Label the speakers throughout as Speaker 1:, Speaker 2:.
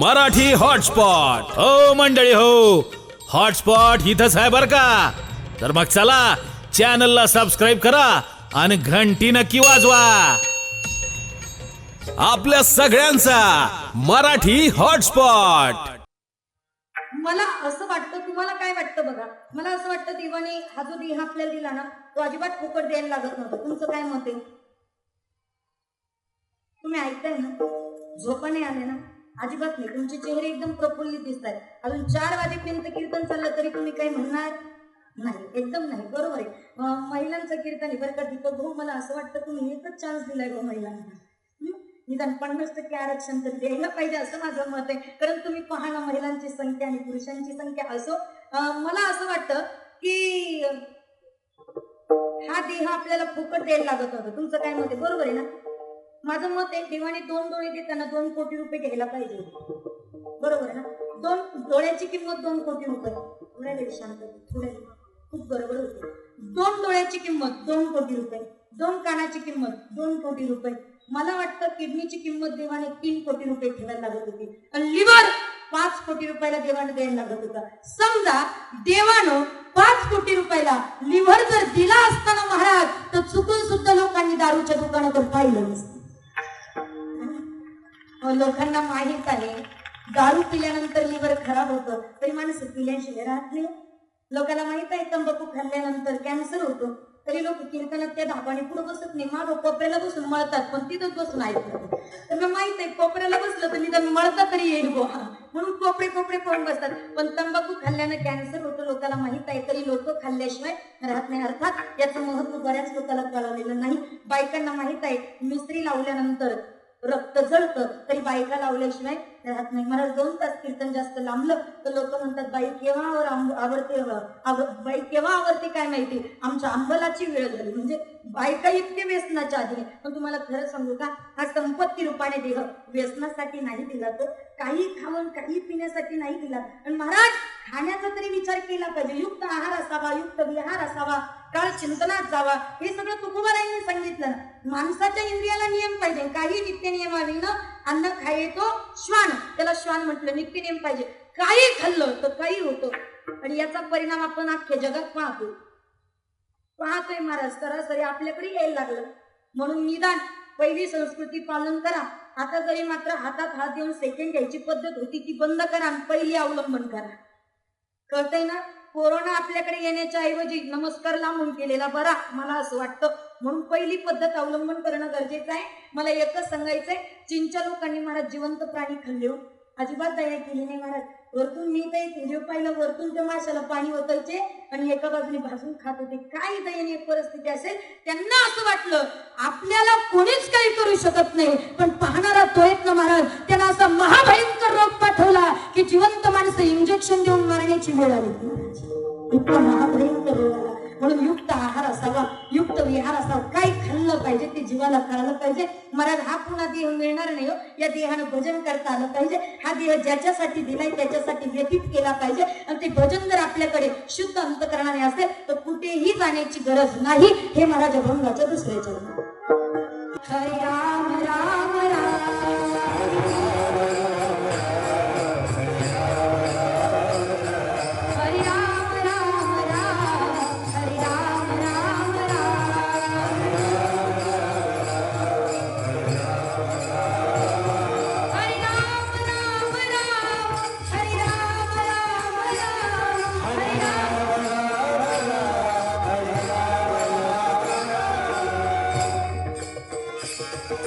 Speaker 1: Marathi hotspot. हो मंडळी हो. हॉटस्पॉट इथंच आहे बर का? तर मग चला चॅनलला सबस्क्राईब करा आणि घंटी नक्की वाजवा. आपल्या सगळ्यांचा मराठी हॉटस्पॉट.
Speaker 2: मला असं वाटतं तुम्हाला काय वाटतं बघा? मला असं वाटतं देवाने हा जो देह आपल्याला दिला ना तो अजिबात फुकट द्यायला लागत नव्हता. तुमचं काय मत आहे? तुम्ही ऐकताय ना? झोपाने आले ना? अजिबात नाही. तुमचे चेहरे एकदम प्रफुल्लित दिसत आहेत अजून चार वाजेपर्यंत कीर्तन चाललं तरी तुम्ही काही म्हणणार? नाही एकदम नाही. बरोबर आहे. महिलांचं कीर्तन आहे बरं का दीपक भाऊ मला असं वाटतं तुम्ही एकच चान्स दिलाय गो महिलांना. निदान पन्नास टक्के आरक्षण तर द्यायला पाहिजे असं माझं मत आहे. कारण तुम्ही पहा ना महिलांची संख्या आणि पुरुषांची संख्या असो मला असं वाटतं की हा देह आपल्याला फुकट द्यायला लागत होता. तुमचं काय मत आहे? बरोबर आहे ना? माझं मत आहे देवाने दोन डोळे देताना दोन कोटी रुपये घ्यायला पाहिजे बरोबर आहे ना? दोन डोळ्याची किंमत दोन कोटी रुपये. थोड्या वेळ शांत थोड्या खूप बरोबर होते. दोन डोळ्याची किंमत दोन कोटी रुपये. दोन कानाची किंमत दोन कोटी रुपये. मला वाटतं किडनीची किंमत देवाने तीन कोटी रुपये ठेवायला लागत होती. आणि लिव्हर पाच कोटी रुपयाला देवाने द्यायला लागत होता. समजा देवानं पाच कोटी रुपयाला लिव्हर जर दिला असताना महाराज तर चुकून सुद्धा लोकांनी दारूच्या दुकानावर पाहिलं नसतं. लोकांना माहीत आहे. दारू पिल्यानंतर लिव्हर खराब होतं. तरी माणसं पिल्याशिवाय राहत नाही. लोकांना माहीत आहे तंबाखू खाल्ल्यानंतर कॅन्सर होतो. तरी लोक कीर्तनात त्या धाबाने पुढे बसत नाही. मागं कोपऱ्याला बसून मळतात पण तिथंच बसून ऐकतात. तर माहीत आहे कोपऱ्याला बसलं तर निदान मळता तरी येईल गो म्हणून कोपरे कोपरे पडून बसतात. पण तंबाखू खाल्ल्यानं कॅन्सर होतो लोकांना माहीत आहे. तरी लोक खाल्ल्याशिवाय राहत नाही. अर्थात याचं महत्त्व बऱ्याच लोकांना कळवलेलं नाही. बायकांना माहीत आहे मिस्त्री लावल्यानंतर रक्त जळतं तरी बायका लावल्याशिवाय राहत नाही. मला दोन तास कीर्तन जास्त लांबलं तर लोक म्हणतात बाई केव्हा आवडते आव- बाई केव्हा आवडते काय माहिती? आमच्या अंबलाची वेळ झाली. म्हणजे बायका इतके व्यसनाच्या आधी पण तुम्हाला खरं सांगू का? हा संपत्ती रूपाने देह व्यसनासाठी नाही दिला तर काही खाऊन काही पिण्यासाठी नाही दिला. आणि महाराज खाण्याचा तरी विचार केला पाहिजे. युक्त आहार असावा युक्त विहार असावा काळ चिंतनात जावा. हे सगळं तुकोबारायांनी सांगितलं माणसाच्या इंद्रियाला नियम पाहिजे. काही नित्य नियमाविना अन्न खायतो श्वान. त्याला श्वान म्हटलं नित्य नेम पाहिजे. काही खाल्लं तर काही होतं. आणि याचा परिणाम आपण अख्ख्या जगात पाहतो. पाहतोय महाराज सरासरी आपल्याकडे यायला लागलं. म्हणून निदान पहिली संस्कृती पालन करा. आता जरी मात्र हातात हात देऊन सेकंड घ्यायची पद्धत होती ती बंद करा आणि पहिली अवलंबन करा. कळतंय ना? कोरोना आपल्याकडे येण्याच्या ऐवजी नमस्कार लांबून केलेला बरा मला असं वाटतं. म्हणून पहिली पद्धत अवलंबन करणं गरजेचं आहे. मला एकच सांगायचंय चीनच्या लोकांनी महाराज जिवंत प्राणी खाल्ले हो. अजिबात दया केली नाही महाराज. वरतून मी काही व्हिडिओ पाहिलं वरतून त्या माशाला पाणी ओतायचे आणि एका बाजूने भाजून खात होते. काय दयनीय परिस्थिती असेल? त्यांना असं वाटलं आपल्याला कोणीच काही करू शकत नाही. पण पाहणारा तो एक ना महाराज त्यांना असा महाभयंकर रोग पाठवला की जिवंत माणसं इंजेक्शन देऊन मारण्याची वेळ आली. इतका महाभयंकर रोग आला. म्हणून युक्त आहार असावा युक्त विहार असावा. काय खाल्लं पाहिजे ते जीवाला कळालं पाहिजे. महाराज हा पुन्हा देह मिळणार नाही हो. या देहानं भजन करता आलं पाहिजे. हा देह ज्याच्यासाठी दिलाय त्याच्यासाठी व्यतीत केला पाहिजे. आणि ते भजन जर आपल्याकडे शुद्ध अंतकरणाने असेल तर कुठेही जाण्याची गरज नाही. हे महाराज अभंगाचं दुसरे Thank you.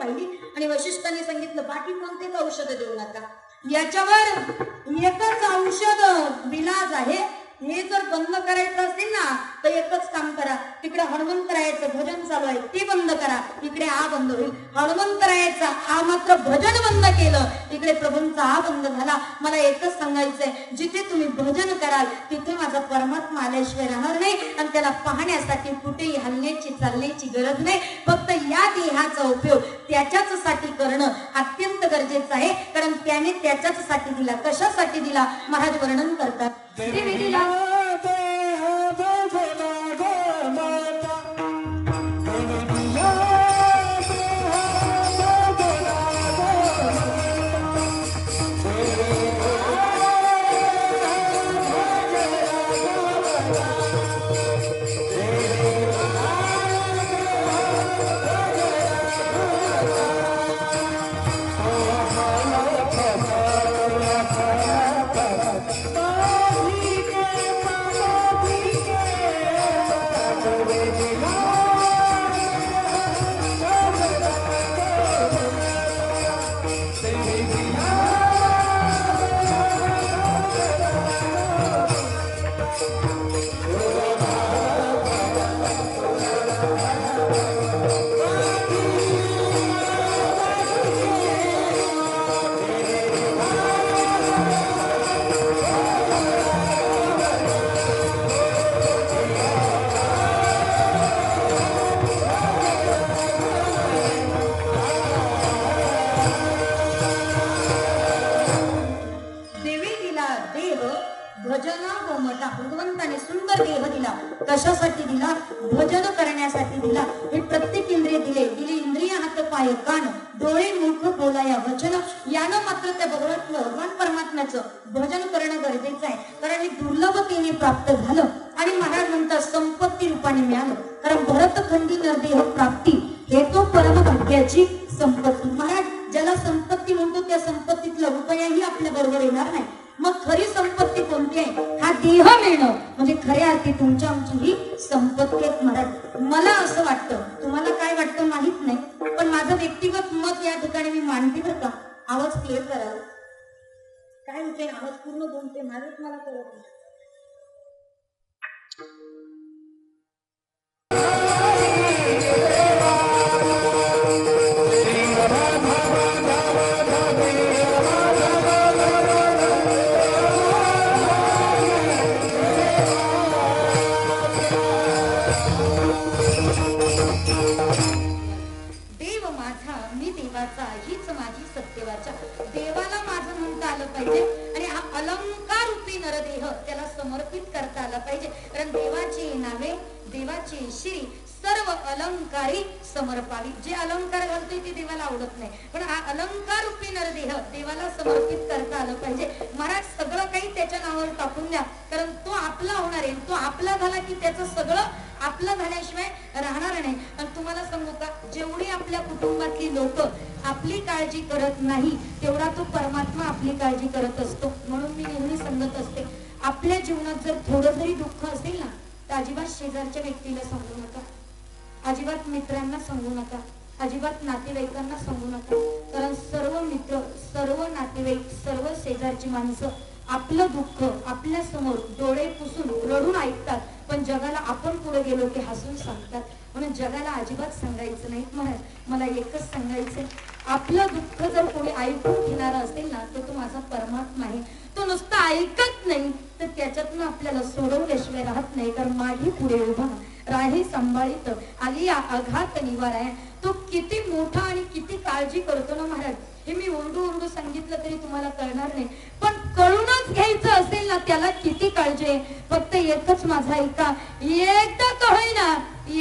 Speaker 2: पाहिली आणि वशिष्ठाने सांगितलं बाकी कोणतेच औषध देऊ नका याच्यावर एकच औषध विलाज आहे. हे जर बंद करायचं असेल ना तर एकच काम करा. तिकडे हनुमंत हनुमंतरायाचं भजन चालू आहे ते बंद करा. इकडे आ बंद होईल. हनुमंत हनुमंतरायाचा हा मात्र भजन बंद केलं. इकडे प्रभूंचा हा बंद झाला. मला एकच सांगायचंय जिथे तुम्ही भजन कराल तिथे माझा परमात्मा आल्याशिवाय राहणार नाही आणि त्याला पाहण्यासाठी कुठेही हलण्याची चालण्याची गरज नाही. फक्त या देहाचा उपयोग त्याच्याच साठी करणं अत्यंत गरजेचं आहे. कारण त्याने त्याच्याच साठी दिला कशासाठी दिला? महाराज वर्णन करतात. भजन करणं गरजेचं आहे. कारण हे दुर्लभतेने प्राप्त झालं आणि महाराज म्हणतात संपत्ती रूपाने मिळालं. कारण भरतखंडी नरदेह प्राप्ती हे तो परमभाग्याची संपत्ती. महाराज ज्याला संपत्ती म्हणतो त्या संपत्तीतला रुपयाही आपल्या बरोबर येणार नाही. मग खरी संपत्ती कोणती आहे? हा देह मिळणं. म्हणजे खऱ्या अर्थी तुमच्या आमची ही संपत्ती आहे महाराज. मला असं वाटतं तुम्हाला काय वाटतं माहीत नाही पण माझं व्यक्तिगत मत या ठिकाणी मी मांडते बरं का. आवाज क्लिअर करावा काय होते आवाज पूर्ण दोन ते माझंच मला कळत नाही. करता आला पाहिजे. कारण देवाची नावे देवाची श्री सर्व अलंकारी समर्पावी जे अलंकार घालतोय ते देवाला आवडत नाही. पण हा अलंकार रूपी नरदेह देवाला समर्पित करता आलं पाहिजे. महाराज सगळं काही त्याच्या नावावर टाकून द्या. कारण तो आपला होणार आहे. तो आपला झाला की त्याचं सगळं आपलं झाल्याशिवाय राहणार नाही. आणि तुम्हाला सांगू का जेवढी आपल्या कुटुंबातली लोक आपली काळजी करत नाही तेवढा तो परमात्मा आपली काळजी करत असतो. म्हणून मी नेहमी सांगत असते आपल्या जीवनात जर थोडं जरी दुःख असेल ना तर अजिबात शेजारच्या व्यक्तीला सांगू नका. अजिबात मित्रांना सांगू नका. अजिबात नातेवाईकांना सांगू नका. कारण सर्व मित्र सर्व नातेवाईक सर्व शेजारची माणसं आपलं दुःख आपल्यासमोर डोळे पुसून रडून ऐकतात. पण जगाला आपण पुढे गेलो की हसून सांगतात. म्हणून जगाला अजिबात सांगायचं नाही. म्हणत मला एकच सांगायचं आपलं दुःख जर कोणी ऐकून घेणार असेल ना तर तो माझा परमात्मा आहे. तो नुसता ऐकत नाही तर त्याच्यातनं आपल्याला सोडवल्याशिवाय राहत नाही कारण मागे पुढे उभा. राही सांभाळित. आली आघात निवाराय तो किती मोठा आणि किती काळजी करतो ना महाराज? हे मी ओरडू ओरडू सांगितलं तरी तुम्हाला कळणार नाही. पण कळूनच घ्यायचं असेल ना त्याला किती काळजी आहे? फक्त एकच माझा ऐका. एकदा का होईना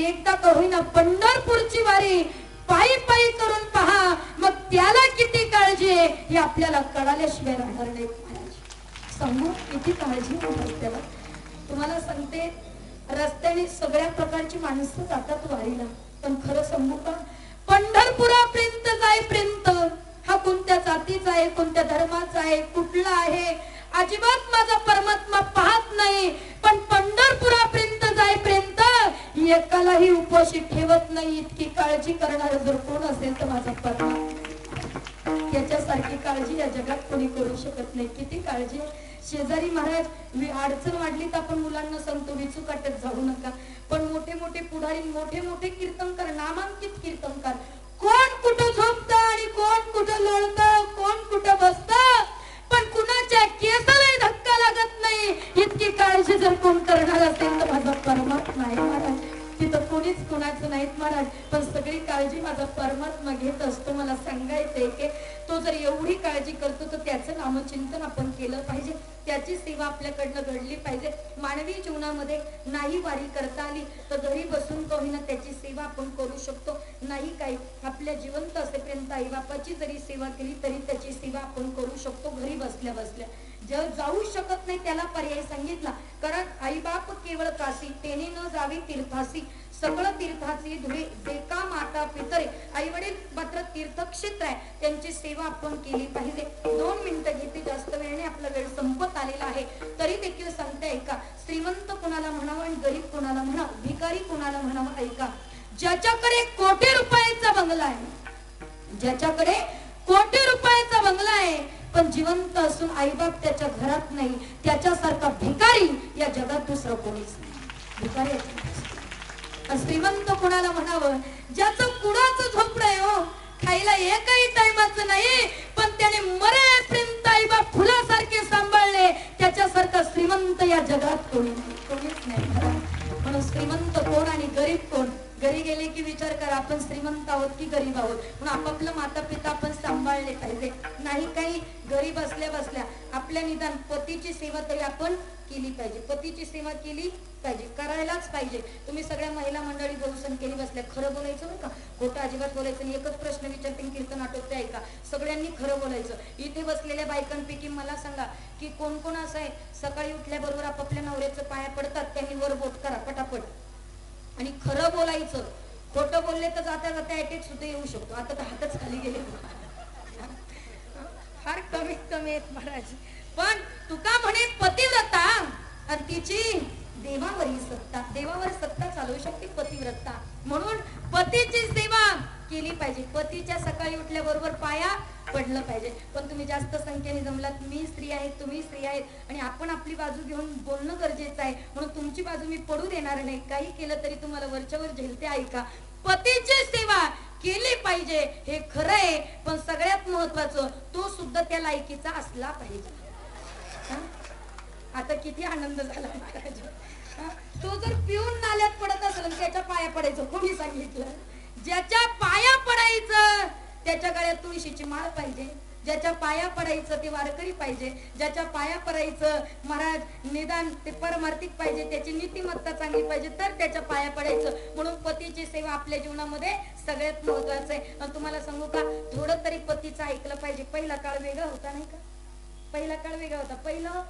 Speaker 2: एकदा का होईना पंढरपूरची वारी पायी पायी करून पहा. मग त्याला किती काळजी आहे? हे आपल्याला कळाल्याशिवाय राहणार नाही महाराज. समोर किती काळजी रस्त्याला तुम्हाला सांगते रस्त्याने सगळ्या प्रकारची माणसं जातात वारीला. पण खरं समोर का? पंढरपुरापर्यंत जायपर्यंत हा कोणत्या जातीचा आहे कोणत्या धर्माचा आहे कुठला आहे अजिबात माझा परमात्मा पाहत नाही. पण पंढरपुरापर्यंत एकालाही उपाशी ठेवत नाही इतकी काळजी करणार जर कोण असेल तर माझा पत्ता त्याच्यासारखी काळजी या जगात कोणी करू शकत नाही. किती काळजी? शेजारी महाराज अडचण वाढली तर आपण मुलांना सांगतो विचू काटत जाऊ नका. पण मोठे मोठे पुढारी मोठे मोठे कीर्तनकार नामांकित कीर्तनकार जिवंत असेपर्यंत आई बापाची जरी सेवा केली तरी त्याची सेवा आपण करू शकतो घरी बसल्या बसल्या. जर जाऊ शकत नाही त्याला पर्याय सांगितला कारण आई बाप केवळ काशी तेने न जावे तीर्थासी. सगळं तीर्थाचे धुळे देका माता पितरे आई वडील मात्र तीर्थक्षेत्र आहे. त्यांची सेवा आपण केली पाहिजे. दोन मिनिटं घेते जास्त वेळेने आपला वेळ संपत आलेला आहे. तरी देखील सांगते ऐका. श्रीमंत कोणाला म्हणावं आणि गरीब कोणाला म्हणावं भिकारी कोणाला म्हणावं ऐका. ज्याच्याकडे कोटी रुपयाचा बंगला आहे ज्याच्याकडे कोटी रुपयाचा बंगला आहे पण जिवंत असून आईबाप त्याच्या घरात नाही त्याच्यासारखा भिकारी या जगात दुसरं कोणीच नाही. भिकारी श्रीमंत कोणाला म्हणावं? ज्याचं कुणाचं झोपड आहे हो खायला एकही टायमाचं नाही पण त्याने मरेपर्यंत आईबाप फुलासारखे सांभाळले त्याच्यासारखा श्रीमंत या जगात कोणी नाही कोणीच नाही. म्हणून श्रीमंत कोण आणि गरीब कोण? घरी गेले की विचार करा आपण श्रीमंत आहोत की गरीब आहोत? म्हणून आपापलं माता पिता आपण सांभाळले पाहिजे. नाही काही घरी बसल्या बसल्या आपल्या निदान पतीची सेवा तरी आपण केली पाहिजे. पतीची सेवा केली पाहिजे. करायलाच पाहिजे. तुम्ही सगळ्या महिला मंडळी बहुसन केली बसल्या. खरं बोलायचं बरं का? खोटं अजिबात बोलायचं नाही. एकच प्रश्न विचारते कीर्तन आटोपते ऐका. सगळ्यांनी खरं बोलायचं. इथे बसलेल्या बायकांपैकी मला सांगा की कोण कोण असं आहे? सकाळी उठल्याबरोबर आपापल्या नवऱ्याचं पाया पडतात त्यांनी वर बोट करा पटापट. आणि खरं बोलायचं खोटं बोलले तर जाता जाता अटॅक सुद्धा येऊ शकतो. आता तर हातच खाली गेले. फार कमीत कमी आहेत महाराज. पण तुका म्हणे पतिव्रता आणि तिची देवावरील सत्ता. देवावर सत्ता चालवू शकते पतिव्रता. म्हणून पतीची सेवा केली पाहिजे. पतीच्या सकाळी उठल्याबरोबर पाया पडलं पाहिजे. पण तुम्ही जास्त संख्येने जमलात मी स्त्री आहे तुम्ही स्त्री आहेत. आणि आपण आपली बाजू घेऊन बोलणं गरजेचं आहे. म्हणून तुमची बाजू मी पडू देणार नाही. काही केलं तरी तुम्हाला वरच्यावर झेलते ऐका. पतीची सेवा केली पाहिजे हे खरं आहे. पण सगळ्यात महत्वाचं तो सुद्धा त्या लायकीचा असला पाहिजे. हा? आता किती आनंद झाला महाराज. तो जर पिऊन नाल्यात पडत असेल त्याच्या पाया पडायचं कोणी सांगितलं? ज्याच्या पाया पडायचं त्याच्या गळ्यात तुळशीची माळ पाहिजे. ज्याच्या पाया पडायचं ते वारकरी पाहिजे. ज्याच्या पाया पडायचं महाराज निदान ते परमार्थिक पाहिजे त्याची नीतिमत्ता चांगली पाहिजे तर त्याच्या पाया पडायचं. म्हणून पतीची सेवा आपल्या जीवनामध्ये सगळ्यात महत्वाचं आहे. आणि तुम्हाला सांगू का थोडं तरी पतीचं ऐकलं पाहिजे. पहिला काळ वेगळा होता नाही का? पहिला काळ वेगळा होता. पहिलं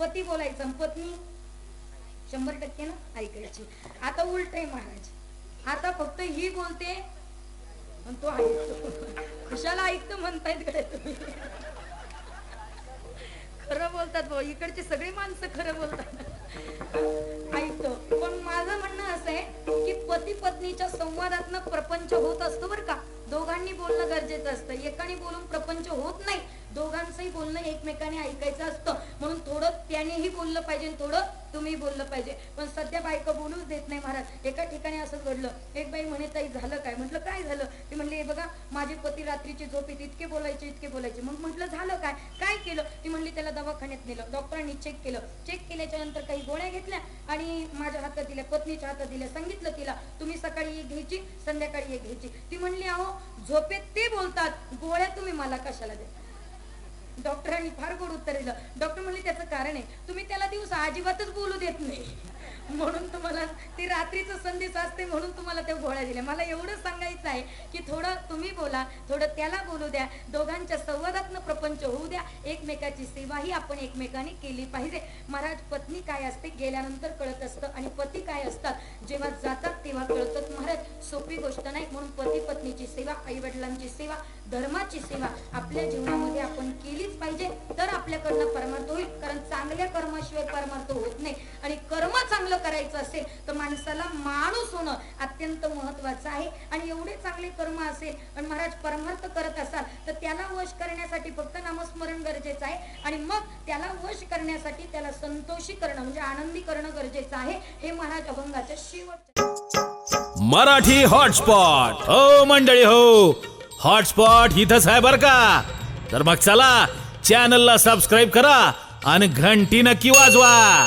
Speaker 2: पती बोलायचं पत्नी शंभर टक्के ना ऐकायची. आता उलट आहे महाराज. आता फक्त ही बोलते. तो ऐकतो कशाला ऐकतो म्हणतायत काय तुम्ही? खरं बोलतात भाऊ इकडचे सगळी माणसं खरं बोलतात. ऐकतो पण माझं म्हणणं असं आहे की पती पत्नीच्या संवादातनं प्रपंच होत असतो बरं का. दोघांनी बोलणं गरजेचं असतं. एकाने बोलून प्रपंच होत नाही दोघांचंही बोलणं एकमेकाने ऐकायचं असतं. म्हणून थोडं त्यानेही बोललं पाहिजे थोडं तुम्ही बोललं पाहिजे. पण सध्या बायका बोलूच देत नाही महाराज. एका ठिकाणी असंच घडलं. एक बाई म्हणे ताई झालं काय? म्हटलं काय झालं? ती म्हणली "हे बघा माझे पती रात्रीची येते इतके बोलायचे इतके बोलायचे. मग म्हटलं झालं काय? काय केलं? ती म्हणली त्याला दवाखान्यात नेलं. डॉक्टरांनी चेक केलं. चेक केल्याच्यानंतर काही गोळ्या घेतल्या आणि माझ्या हातात दिल्या पत्नीच्या हातात दिल्या. सांगितलं तिला तुम्ही सकाळी एक घ्यायची संध्याकाळी एक घ्यायची. ती म्हणली अहो झोपेत ते बोलतात. गोळ्या तुम्ही मला कशाला द्या डॉक्टरांनी फार गोड उत्तर दिलं. डॉक्टर म्हणले त्याचं कारण आहे. तुम्ही त्याला दिवस अजिबातच बोलू देत नाही. म्हणून तुम्हाला ती रात्रीचं संधीच असते म्हणून तुम्हाला त्या गोळ्या दिल्या. मला एवढं सांगायचं आहे की थोडं तुम्ही बोला थोडं त्याला बोलू द्या. दोघांच्या संवादातनं प्रपंच होऊ द्या. एकमेकाची सेवाही आपण एकमेकाने केली पाहिजे. महाराज पत्नी काय असते गेल्यानंतर कळत असतं आणि पती काय असतात जेव्हा जातात तेव्हा कळतात. महाराज सोपी गोष्ट नाही म्हणून पती पत्नीची सेवा आई वडिलांची सेवा धर्माची सेवा आपल्या जीवनामध्ये आपण केलीच पाहिजे. तर आपल्याकडनं परमार्थ होईल. कारण चांगल्या कर्माशिवाय परमार्थ होत नाही. आणि कर्म चांगलं करायचं असेल तर माणसाला माणूस होणं अत्यंत महत्वाचं आहे. आणि एवढे चांगले कर्म असेल आणि महाराज परमार्थ करत असाल तर त्याला वश करण्यासाठी फक्त नामस्मरण गरजेचं आहे. आणि मग त्याला वश करण्यासाठी त्याला संतोषी करणं म्हणजे आनंदी करणं गरजेचं आहे. हे महाराज अभंगाच्या शेवटच्या
Speaker 1: मराठी हॉटस्पॉट. हो मंडळी हो. हॉटस्पॉट इथंच आहे बर का? तर मग चला चॅनलला सबस्क्राईब करा आणि घंटी नक्की वाजवा.